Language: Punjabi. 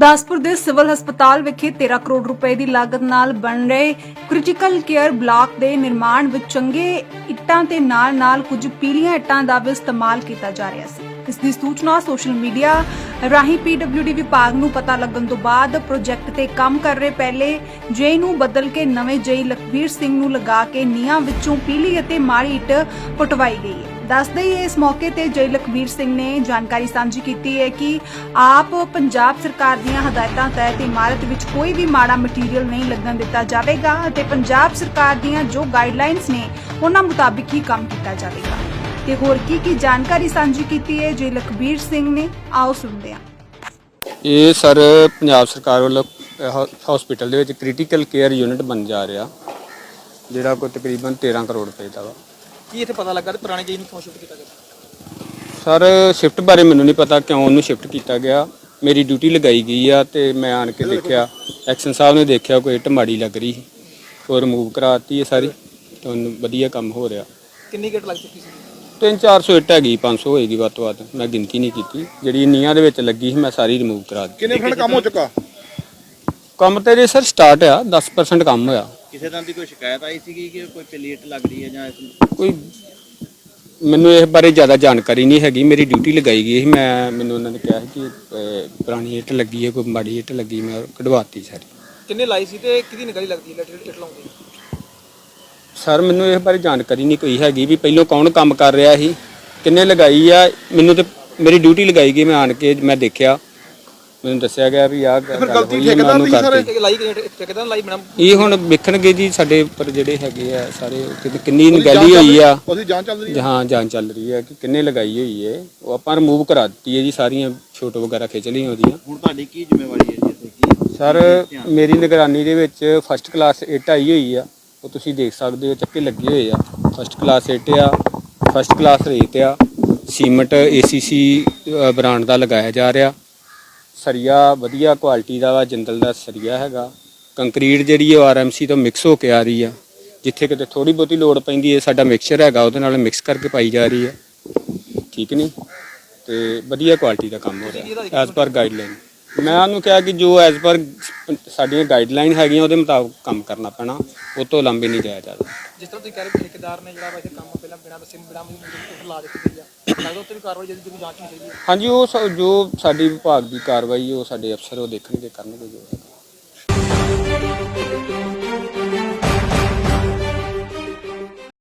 ਗੁਰਦਾਸਪੁਰ ਦੇ ਸਿਵਲ ਹਸਪਤਾਲ ਵਿਖੇ 13 ਕਰੋੜ ਰੁਪਏ ਦੀ ਲਾਗਤ ਨਾਲ ਬਣ ਰਹੇ ਕ੍ਰਿਟੀਕਲ ਕੇਅਰ ਬਲਾਕ ਦੇ ਨਿਰਮਾਣ ਵਿੱਚ ਚੰਗੇ ਇੱਟਾਂ ਤੇ ਨਾਲ-ਨਾਲ ਕੁਝ ਪੀਲੀਆਂ ਇੱਟਾਂ ਦਾ ਵੀ ਇਸਤੇਮਾਲ ਕੀਤਾ ਜਾ ਰਿਹਾ ਸੀ। ਇਸ ਦੀ ਸੂਚਨਾ ਸੋਸ਼ਲ ਮੀਡੀਆ ਰਾਹੀਂ ਪੀਡਬਲਯੂਡੀ ਵਿਭਾਗ ਨੂੰ ਪਤਾ ਲੱਗਣ ਤੋਂ ਬਾਅਦ ਪ੍ਰੋਜੈਕਟ ਤੇ ਕੰਮ ਕਰ ਰਹੇ ਪਹਿਲੇ ਜੇਈ ਨੂੰ ਬਦਲ ਕੇ ਨਵੇਂ ਜੇਈ ਲਖਵੀਰ ਸਿੰਘ ਨੂੰ ਲਗਾ ਕੇ ਨੀਹਾਂ ਵਿੱਚੋਂ ਪੀਲੀ ਅਤੇ ਮਾੜੀ ਇੱਟ ਪਟਵਾਈ ਗਈ ਹੈ। ਦੱਸਦੇ ਹੀ ਇਸ ਮੌਕੇ ਤੇ ਜੈ ਲਖਵੀਰ ਸਿੰਘ ਨੇ ਜਾਣਕਾਰੀ ਸਾਂਝੀ ਕੀਤੀ ਹੈ ਕਿ ਆਪ ਪੰਜਾਬ ਸਰਕਾਰ ਦੀਆਂ ਹਦਾਇਤਾਂ ਤਹਿਤ ਇਮਾਰਤ ਵਿੱਚ ਕੋਈ ਵੀ ਮਾੜਾ ਮਟੀਰੀਅਲ ਨਹੀਂ ਲੱਗਣ ਦਿੱਤਾ ਜਾਵੇਗਾ ਅਤੇ ਪੰਜਾਬ ਸਰਕਾਰ ਦੀਆਂ ਜੋ ਗਾਈਡਲਾਈਨਸ ਨੇ, ਉਹਨਾਂ ਮੁਤਾਬਿਕ ਹੀ ਕੰਮ ਕੀਤਾ ਜਾਵੇਗਾ। ਤੇ ਹੋਰ ਕੀ ਕੀ ਜਾਣਕਾਰੀ ਸਾਂਝੀ ਕੀਤੀ ਹੈ ਜੈ ਲਖਵੀਰ ਸਿੰਘ ਨੇ, ਆਓ ਸੁਣਦੇ ਹਾਂ। ਇਹ ਸਰ ਪੰਜਾਬ ਸਰਕਾਰ ਵੱਲੋਂ ਹਸਪੀਟਲ ਦੇ ਵਿੱਚ ਕ੍ਰਿਟੀਕਲ ਕੇਅਰ ਯੂਨਿਟ ਬਣ ਜਾ ਰਿਹਾ, ਜਿਹੜਾ ਕੋਈ ਤਕਰੀਬਨ 13 ਕਰੋੜ ਰੁਪਏ ਦਾ ਵਾ। ਕੀ ਇੱਥੇ ਪਤਾ ਲੱਗਾ ਤੇ ਪੁਰਾਣੇ ਜੀ ਨੂੰ ਕਿਉਂ ਸ਼ਿਫਟ ਕੀਤਾ ਗਿਆ? ਸਰ ਸ਼ਿਫਟ ਬਾਰੇ ਮੈਨੂੰ ਨਹੀਂ ਪਤਾ ਕਿਉਂ ਉਹਨੂੰ ਸ਼ਿਫਟ ਕੀਤਾ ਗਿਆ। ਮੇਰੀ ਡਿਊਟੀ ਲਗਾਈ ਗਈ ਆ ਤੇ ਮੈਂ ਆਣ ਕੇ ਦੇਖਿਆ। ਐਕਸ਼ਨ ਸਾਹਿਬ ਨੇ ਦੇਖਿਆ ਕੋਈ ਇੱਟ ਮਾੜੀ ਲੱਗ ਰਹੀ ਸੀ। ਉਹ ਰਿਮੂਵ ਕਰਾਤੀ ਹੈ ਸਾਰੀ ਤੇ ਹੁਣ ਵਧੀਆ ਕੰਮ ਹੋ ਰਿਹਾ। ਕਿੰਨੀ ਗੇਟ ਲੱਗ ਚੁੱਕੀ ਸੀ? 3-400 ਇੱਟ ਹੈਗੀ 500 ਹੋਏਗੀ ਵੱਧ ਤੋਂ ਵੱਧ। ਮੈਂ ਗਿਣਤੀ ਨਹੀਂ ਕੀਤੀ। ਜਿਹੜੀ ਨੀਹਾਂ ਦੇ ਵਿੱਚ ਲੱਗੀ ਸੀ ਮੈਂ ਸਾਰੀ ਰਿਮੂਵ ਕਰਾ ਦਿੱਤੀ। ਕਿੰਨੇ ਫੰਡ ਕੰਮ ਹੋ ਚੁੱਕਾ? ਕੰਮ ਤੇ ਜੇ ਸਰ ਸਟਾਰਟ ਆ 10% ਕੰਮ ਹੋਇਆ। ਕਿਸੇ ਤਰ੍ਹਾਂ ਦੀ ਕੋਈ ਸ਼ਿਕਾਇਤ ਆਈ ਸੀਗੀ ਕਿ ਕੋਈ ਪਲੇਟ ਲੱਗ ਰਹੀ ਹੈ ਜਾਂ ਇਸ ਕੋਈ ਮੈਨੂੰ ਇਸ ਬਾਰੇ ਜ਼ਿਆਦਾ ਜਾਣਕਾਰੀ ਨਹੀਂ ਹੈਗੀ ਮੇਰੀ ਡਿਊਟੀ ਲਗਾਈ ਗਈ ਸੀ। ਮੈਂ ਮੈਨੂੰ ਉਹਨਾਂ ਨੇ ਕਿਹਾ ਸੀ ਕਿ ਅਹ, ਪੁਰਾਣੀ ਇੱਟ ਲੱਗੀ ਹੈ ਕੋਈ ਮਾੜੀ ਇੱਟ ਲੱਗੀ ਮੈਂ ਕਢਵਾਤੀ ਸਾਰੀ। ਕਿੰਨੇ ਲਾਈ ਸੀ ਤੇ ਕਿਹਦੀ ਨਿਗਾਹੀ ਲੱਗਦੀ ਹੈ ਲੈਟਰ ਇੱਟ ਲਾਉਂਦੀ ਸਰ ਮੈਨੂੰ ਇਸ ਬਾਰੇ ਜਾਣਕਾਰੀ ਨਹੀਂ ਕੋਈ ਹੈਗੀ ਵੀ ਪਹਿਲੋਂ ਕੌਣ ਕੰਮ ਕਰ ਰਿਹਾ ਸੀ ਕਿੰਨੇ ਲਗਾਈ ਆ। ਮੈਨੂੰ ਤੇ ਮੇਰੀ ਡਿਊਟੀ ਲਗਾਈ ਗਈ ਮੈਂ ਆਣ ਕੇ ਮੈਂ ਦੇਖਿਆ। ਮੈਨੂੰ ਦੱਸਿਆ ਗਿਆ ਵੀ ਆਹ ਗੱਲ ਗਲਤੀ ਠੇਕੇਦਾਰ ਦੀ ਸਰ? ਲਾਈ ਠੇਕੇਦਾਰ ਲਾਈ ਮੈਡਮ। ਇਹ ਹੁਣ ਵੇਖਣਗੇ ਜੀ ਸਾਡੇ ਉੱਪਰ ਜਿਹੜੇ ਹੈਗੇ ਆ ਸਾਰੇ ਕਿ- ਕਿੰਨੀ ਨਿਗਾਲੀ ਹੋਈ ਆ। ਉਹਦੀ ਜਾਂਚ ਚੱਲ ਰਹੀ ਹੈ? ਹਾਂ ਜਾਂਚ ਚੱਲ ਰਹੀ ਹੈ ਕਿ ਕਿੰਨੇ ਲਗਾਈ ਹੋਈ ਹੈ। ਉਹ ਆਪਾਂ ਰਿਮੂਵ ਕਰਾ ਦਿੱਤੀ ਹੈ ਜੀ ਸਾਰੀਆਂ ਫੋਟੋ ਵਗੈਰਾ ਖਿੱਚ ਲਈਆਂ ਉਹਦੀਆਂ। ਹੁਣ ਤੁਹਾਡੀ ਕੀ ਜ਼ਿੰਮੇਵਾਰੀ ਹੈ ਜੀ ਇੱਥੇ? ਕੀ ਸਰ ਮੇਰੀ ਨਿਗਰਾਨੀ ਦੇ ਵਿੱਚ ਫਸਟ ਕਲਾਸ ਇੱਟ ਆਈ ਹੋਈ ਆ। ਉਹ ਤੁਸੀਂ ਦੇਖ ਸਕਦੇ ਹੋ ਚੱਕੇ ਲੱਗੇ ਹੋਏ ਆ। ਫਸਟ ਕਲਾਸ ਇੱਟ ਆ ਫਸਟ ਕਲਾਸ ਰੇਤ ਆ। ਸੀਮਟ ਏਸੀਸੀ ਬ੍ਰਾਂਡ ਦਾ ਲਗਾਇਆ ਜਾ ਰਿਹਾ। ਸਰੀਆ ਵਧੀਆ ਕੁਆਲਿਟੀ ਦਾ ਵਾ ਜਿੰਦਲ ਦਾ ਸਰੀਆ ਹੈਗਾ। ਕੰਕਰੀਟ ਜਿਹੜੀ ਉਹ ਆਰਐਮਸੀ ਤੋਂ ਮਿਕਸ ਹੋ ਕੇ ਆ ਰਹੀ ਆ। ਜਿੱਥੇ ਕਿਤੇ ਥੋੜੀ ਬਹੁਤੀ ਲੋੜ ਪੈਂਦੀ ਹੈ ਸਾਡਾ ਮਿਕਸਚਰ ਹੈਗਾ, ਉਹਦੇ ਨਾਲ ਮਿਕਸ ਕਰਕੇ ਪਾਈ ਜਾ ਰਹੀ ਹੈ ਠੀਕ ਨਹੀਂ? ਤੇ ਵਧੀਆ ਕੁਆਲਿਟੀ ਦਾ ਕੰਮ ਹੋ ਰਿਹਾ ਐਜ਼ ਪਰ ਗਾਈਡਲਾਈਨ ਮੈਂ ਉਹਨੂੰ ਕਿਹਾ ਕਿ ਜੋ ਐਜ਼ ਪਰ ਸਾਡੀਆਂ ਗਾਈਡਲਾਈਨ ਹੈਗੀਆਂ ਉਹਦੇ ਮੁਤਾਬਕ ਕੰਮ ਕਰਨਾ ਪੈਣਾ। ਉਹ ਤੋਂ ਲੰਬੇ ਨਹੀਂ ਜਾਇਆ ਜਾਂਦਾ ਜਿਸ ਤਰ੍ਹਾਂ ਤੁਸੀਂ ਕਹਿ ਰਹੇ ਹੋ ਠੇਕੇਦਾਰ ਨੇ ਜਿਹੜਾ ਵਾ ਇੱਥੇ ਕੰਮ ਪਹਿਲਾਂ ਬਿਨਾਂ ਦੱਸੇ ਬਿਨਾਂ ਮੈਨੂੰ ਲਾ ਦਿੱਤੀ ਗਈ ਆ ਲੱਗਦਾ ਉੱਤੇ ਵੀ ਕਾਰਵਾਈ ਜਿਹੜੀ ਜਿਹੜੀ ਜਾਂਚ ਹੋਣੀ ਚਾਹੀਦੀ ਹੈ। ਹਾਂਜੀ ਉਹ ਸ- ਜੋ ਸਾਡੀ ਵਿਭਾਗ ਦੀ ਕਾਰਵਾਈ ਉਹ ਸਾਡੇ ਅਫਸਰ ਉਹ ਦੇਖਣਗੇ ਕਰਨਗੇ ਜੋ ਹੈਗਾ